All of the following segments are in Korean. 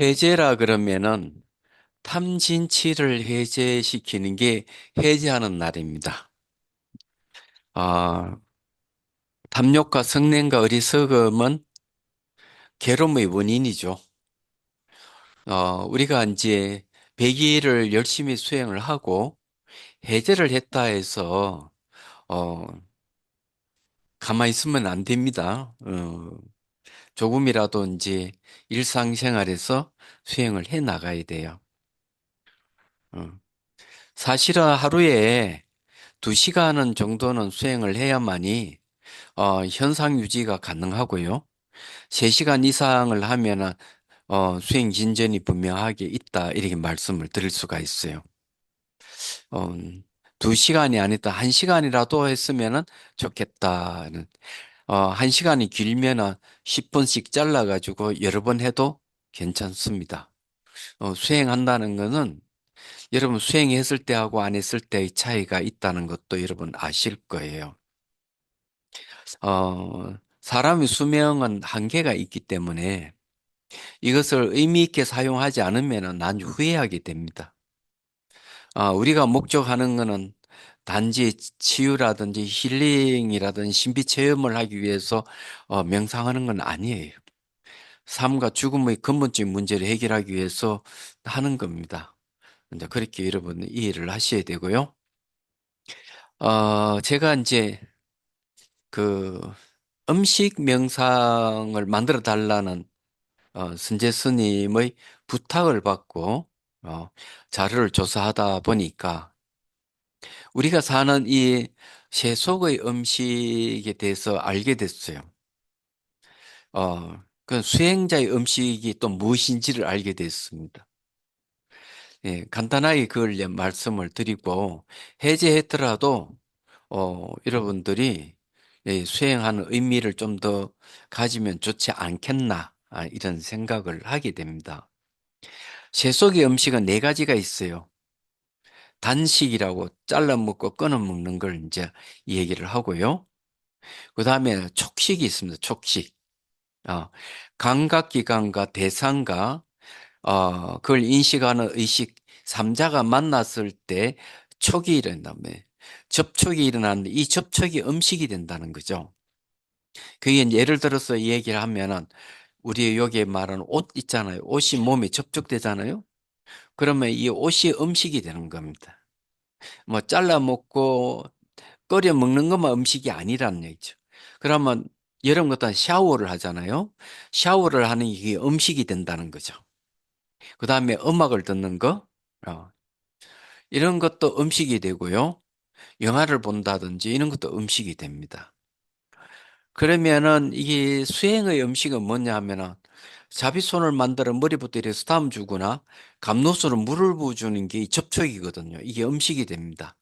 해제라 그러면은 탐진치를 해제시키는 게 해제하는 날입니다. 아, 탐욕과 성냄과 어리석음은 괴로움의 원인이죠. 어, 우리가 이제 배기를 열심히 수행을 하고 해제를 했다 해서 어, 가만히 있으면 안 됩니다. 어, 조금이라도 이제 일상생활에서 수행을 해 나가야 돼요. 어, 사실은 하루에 두 시간은 정도는 수행을 해야만이 어, 현상 유지가 가능하고요. 세 시간 이상을 하면은 어, 수행 진전이 분명하게 있다 이렇게 말씀을 드릴 수가 있어요. 어, 두 시간이 아니다 한 시간이라도 했으면은 좋겠다는 어, 한 시간이 길면은 10분씩 잘라가지고 여러 번 해도 괜찮습니다. 어, 수행한다는 거는 여러분 수행했을 때하고 안 했을 때의 차이가 있다는 것도 여러분 아실 거예요. 어, 사람의 수명은 한계가 있기 때문에 이것을 의미 있게 사용하지 않으면 나중에 후회하게 됩니다. 아, 우리가 목적하는 것은 단지 치유라든지 힐링이라든지 신비 체험을 하기 위해서 어, 명상하는 건 아니에요. 삶과 죽음의 근본적인 문제를 해결하기 위해서 하는 겁니다. 이제 그렇게 여러분 이해를 하셔야 되고요. 어, 제가 이제 그 음식 명상을 만들어 달라는 어, 선재 스님의 부탁을 받고 어, 자료를 조사하다 보니까 우리가 사는 이 세속의 음식에 대해서 알게 됐어요. 어, 그 수행자의 음식이 또 무엇인지를 알게 됐습니다. 예, 간단하게 그걸 말씀을 드리고 해제했더라도 어, 여러분들이 예, 수행하는 의미를 좀 더 가지면 좋지 않겠나 아, 이런 생각을 하게 됩니다. 세속의 음식은 네 가지가 있어요. 단식이라고 잘라 먹고 끊어 먹는 걸 이제 얘기를 하고요. 그 다음에 촉식이 있습니다. 촉식. 어, 감각기관과 대상과 어, 그걸 인식하는 의식 삼자가 만났을 때 촉이 일어난다며 접촉이 일어나는데 이 접촉이 음식이 된다는 거죠. 그게 예를 들어서 얘기를 하면은 우리 여기에 말하는 옷 있잖아요. 옷이 몸에 접촉되잖아요. 그러면 이 옷이 음식이 되는 겁니다. 뭐 잘라 먹고 끓여 먹는 것만 음식이 아니라는 얘기죠. 그러면 여러분 같은 샤워를 하잖아요. 샤워를 하는 게 음식이 된다는 거죠. 그 다음에 음악을 듣는 거, 어, 이런 것도 음식이 되고요. 영화를 본다든지 이런 것도 음식이 됩니다. 그러면은 이게 수행의 음식은 뭐냐 하면은 자비손을 만들어 머리부터 이렇게 스탐 주거나 감로수로 물을 부어주는 게 접촉이거든요. 이게 음식이 됩니다.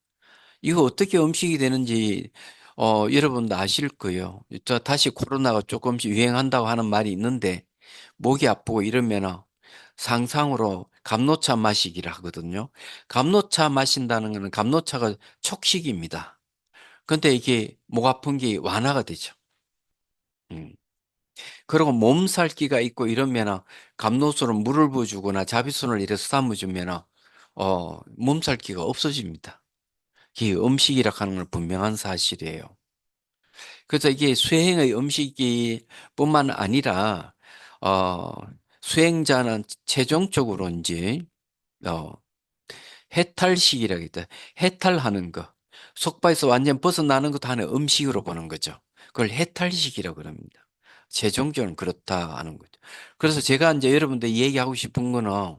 이거 어떻게 음식이 되는지 어, 여러분도 아실 거예요. 저 다시 코로나가 조금씩 유행한다고 하는 말이 있는데 목이 아프고 이러면은 상상으로 감로차 마시기를 하거든요. 감로차 마신다는 것은 감로차가 촉식입니다. 근데 이게 목 아픈 게 완화가 되죠. 음. 그리고 몸살기가 있고 이러면은 감로수로 물을 부어주거나 자비순을 이래서 담아주면은 어, 몸살기가 없어집니다. 이게 음식이라 하는 건 분명한 사실이에요. 그래서 이게 수행의 음식이 뿐만 아니라 어, 수행자는 최종적으로 이제 어, 해탈식이라고 했다. 해탈하는 거. 속바에서 완전 벗어나는 것도 하나의 음식으로 보는 거죠. 그걸 해탈식이라고 그럽니다. 최종적으로는 그렇다 하는 거죠. 그래서 제가 이제 여러분들 얘기하고 싶은 거는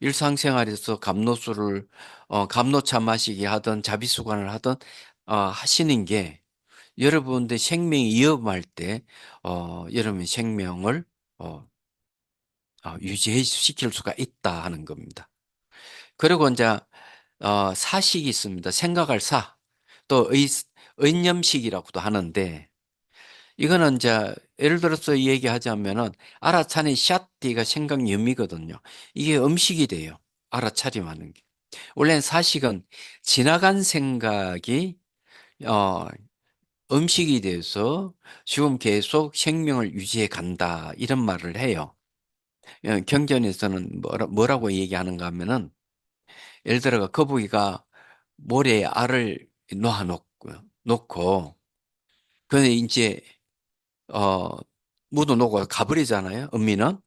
일상생활에서 감로수를 어, 감로차 마시기 하든 자비수관을 하든 어, 하시는 게 여러분들 생명이 위험할 때 어, 여러분 생명을 어, 어, 유지시킬 수가 있다 하는 겁니다. 그리고 이제 어, 사식이 있습니다. 생각할 사, 또 의, 의념식이라고도 하는데 이거는 이제 예를 들어서 얘기하자면은 알아차린 샷디가 생각 염이거든요. 이게 음식이 돼요. 알아차림하는 게. 원래는 사식은 지나간 생각이 어, 음식이 돼서 지금 계속 생명을 유지해 간다 이런 말을 해요. 어, 경전에서는 뭐라, 뭐라고 얘기하는가 하면은 예를 들어가 거북이가 모래에 알을 놓아 놓고 놓고 근데 이제 어 묻어 놓고 가버리잖아요. 어미는.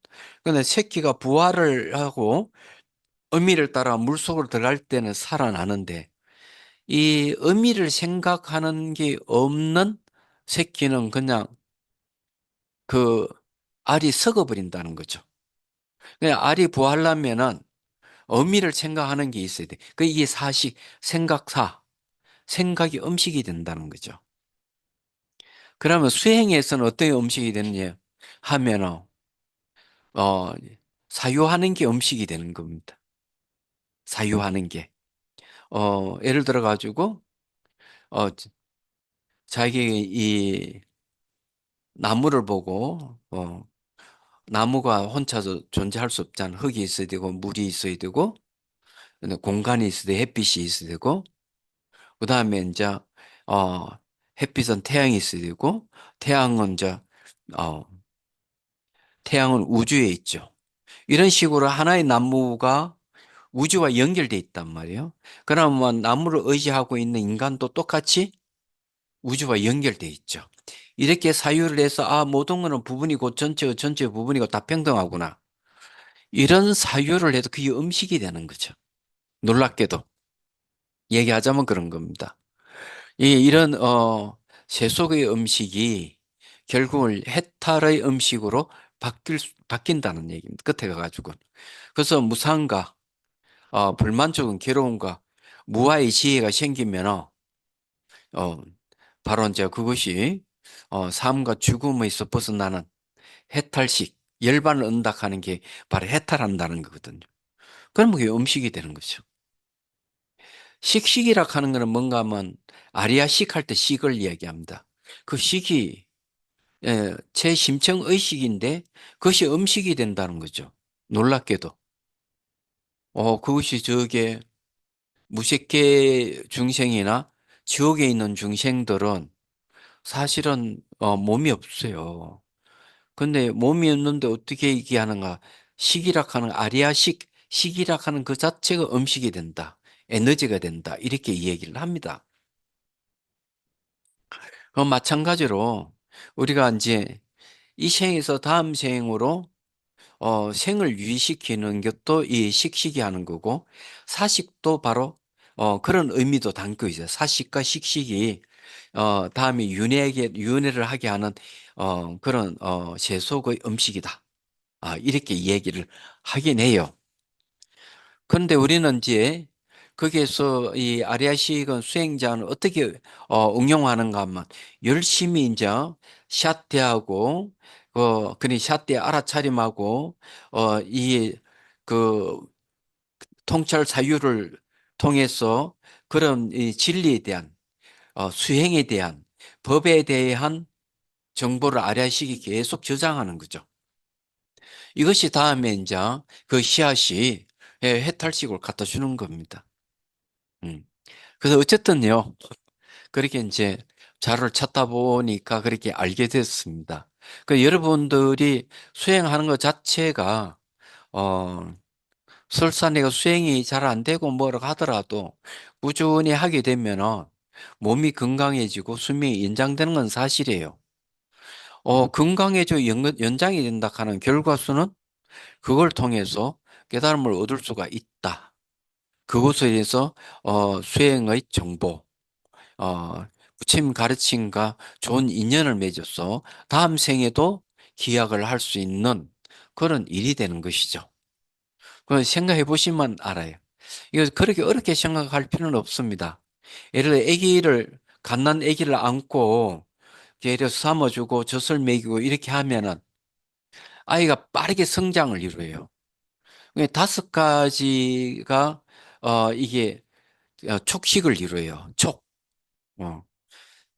근데 새끼가 부화를 하고 어미를 따라 물속으로 들어갈 때는 살아나는데 이 어미를 생각하는 게 없는 새끼는 그냥 그 알이 썩어버린다는 거죠. 그냥 알이 부화하려면은 어미를 생각하는 게 있어야 돼. 그 이게 사식, 생각사, 생각이 음식이 된다는 거죠. 그러면 수행에서는 어떤 음식이 되느냐 하면은 어 사유하는 게 음식이 되는 겁니다. 사유하는 게. 어 예를 들어 가지고 어 자기 이 나무를 보고 어 나무가 혼자서 존재할 수 없잖아. 흙이 있어야 되고 물이 있어야 되고 공간이 있어야 돼. 햇빛이 있어야 되고 그 다음에 이제 어 햇빛은 태양이 있어야 되고 태양은 이제 어 태양은 우주에 있죠. 이런 식으로 하나의 나무가 우주와 연결돼 있단 말이에요. 그러면 나무를 의지하고 있는 인간도 똑같이 우주와 연결돼 있죠. 이렇게 사유를 해서 아 모든 거는 부분이고 전체가 전체 부분이고 다 평등하구나. 이런 사유를 해도 그게 음식이 되는 거죠. 놀랍게도 얘기하자면 그런 겁니다. 이 이런 어 세속의 음식이 결국은 해탈의 음식으로 바뀔 수- 바뀐다는 얘기입니다. 끝에 가가지고 그래서 무상과 어, 불만족은 괴로움과 무아의 지혜가 생기면 어, 바로 이제 그것이 어, 삶과 죽음에서 벗어나는 해탈식 열반을 은닥하는 게 바로 해탈한다는 거거든요. 그러면 그게 음식이 되는 거죠. 식식이라 하는 거는 뭔가 하면 아리아식 할 때 식을 이야기합니다. 그 식이 예, 제 심청 의식인데 그것이 음식이 된다는 거죠. 놀랍게도. 어, 그것이 저게 무색계 중생이나 지옥에 있는 중생들은 사실은 어, 몸이 없어요. 근데 몸이 없는데 어떻게 얘기하는가? 식이락 하는 아리아식 식이락 하는 그 자체가 음식이 된다. 에너지가 된다. 이렇게 이야기를 합니다. 그 마찬가지로 우리가 이제 이 생에서 다음 생으로 어, 생을 유지시키는 것도 이 식식이 하는 거고 사식도 바로 어, 그런 의미도 담고 있어요. 사식과 식식이 어, 다음에 윤회에게 윤회를 하게 하는 어, 그런 어, 세속의 음식이다. 아, 이렇게 얘기를 하긴 해요. 그런데 우리는 이제 거기에서 이 아리아식은 수행자는 어떻게 어, 응용하는가 하면 열심히 이제 샷대하고 그 그니 샷대 알아차림하고 어, 이그 통찰 사유를 통해서 그런 이 진리에 대한 어, 수행에 대한 법에 대한 정보를 아리아식이 계속 저장하는 거죠. 이것이 다음에 이제 그 씨앗이 예, 해탈식을 갖다 주는 겁니다. 음. 그래서 어쨌든요, 그렇게 이제 자료를 찾다 보니까 그렇게 알게 됐습니다. 그 여러분들이 수행하는 것 자체가, 어, 설사 내가 수행이 잘 안 되고 뭐라고 하더라도 꾸준히 하게 되면은 몸이 건강해지고 수명이 연장되는 건 사실이에요. 어, 건강해져 연, 연장이 된다 하는 결과수는 그걸 통해서 깨달음을 얻을 수가 있다. 그것에 대해서 어, 수행의 정보, 어, 부처님 가르침과 좋은 인연을 맺어서 다음 생에도 기약을 할 수 있는 그런 일이 되는 것이죠. 그 생각해 보시면 알아요. 이거 그렇게 어렵게 생각할 필요는 없습니다. 예를 들어 아기를 갓난 아기를 안고 예를 삼아주고 젖을 먹이고 이렇게 하면은 아이가 빠르게 성장을 이루어요. 그러니까 다섯 가지가 어 이게 어, 촉식을 이루어요. 촉. 어.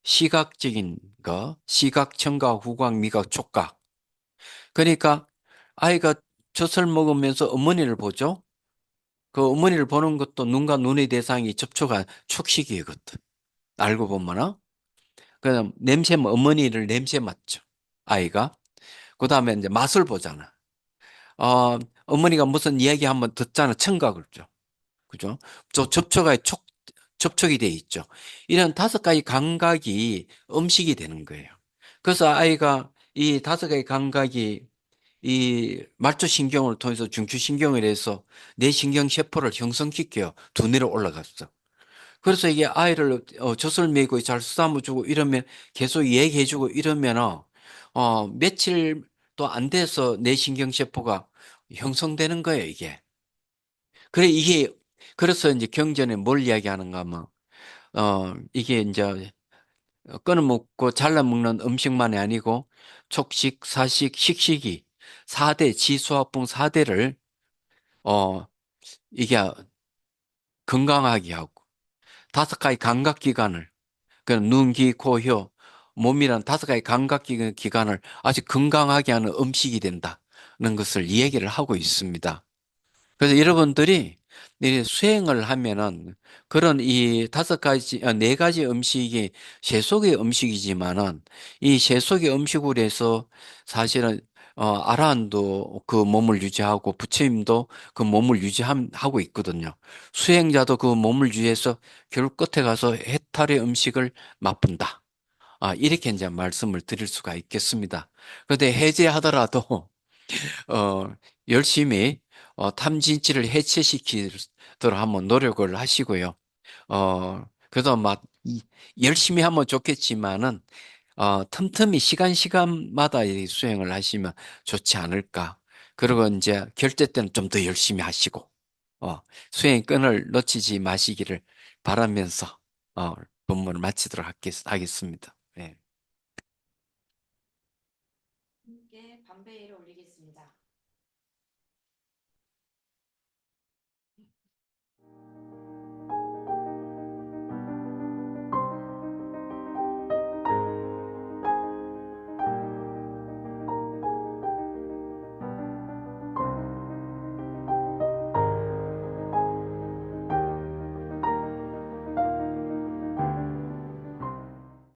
시각적인 거, 시각, 청각, 후각, 미각, 촉각. 그러니까 아이가 젖을 먹으면서 어머니를 보죠. 그 어머니를 보는 것도 눈과 눈의 대상이 접촉한 촉식이거든. 알고 보면은. 그다음 냄새, 어머니를 냄새 맡죠. 아이가. 그 다음에 이제 맛을 보잖아. 어, 어머니가 무슨 이야기 한번 듣잖아. 청각을 줘. 그죠? 저 접촉에 촉, 접촉이 돼 있죠. 이런 다섯 가지 감각이 음식이 되는 거예요. 그래서 아이가 이 다섯 가지 감각이 이 말초신경을 통해서 중추신경을 해서 뇌신경 세포를 형성시켜요. 두뇌로 올라갔어. 그래서 이게 아이를 어, 젖을 메고 잘 쓰다듬어 주고 이러면 계속 얘기해 주고 이러면 어, 며칠도 안 돼서 뇌신경 세포가 형성되는 거예요, 이게. 그래 이게 그래서 이제 경전에 뭘 이야기하는가 하면 어 이게 이제 끊어 먹고 잘라 먹는 음식만이 아니고 촉식, 사식, 식식이 4대 지수화풍 4대를 어 이게 건강하게 하고 다섯 가지 감각 기관을 그 눈, 귀, 코, 혀, 몸이란 다섯 가지 감각 기- 기관을 아주 건강하게 하는 음식이 된다는 것을 이야기를 하고 있습니다. 그래서 여러분들이 이 수행을 하면은 그런 이 다섯 가지, 아, 네 가지 음식이 세속의 음식이지만은 이 세속의 음식으로 해서 사실은 어, 아라한도 그 몸을 유지하고 부처님도 그 몸을 유지하고 있거든요. 수행자도 그 몸을 유지해서 결국 끝에 가서 해탈의 음식을 맛본다. 아, 이렇게 이제 말씀을 드릴 수가 있겠습니다. 그런데 해제하더라도 어, 열심히 어, 탐진치를 해체시키도록 한번 노력을 하시고요. 어, 그래도 막 이- 열심히 하면 좋겠지만은 어, 틈틈이 시간 시간마다 이 수행을 하시면 좋지 않을까. 그리고 이제 결제 때는 좀 더 열심히 하시고 어, 수행 끈을 놓치지 마시기를 바라면서 어, 본문을 마치도록 하겠, 하겠습니다.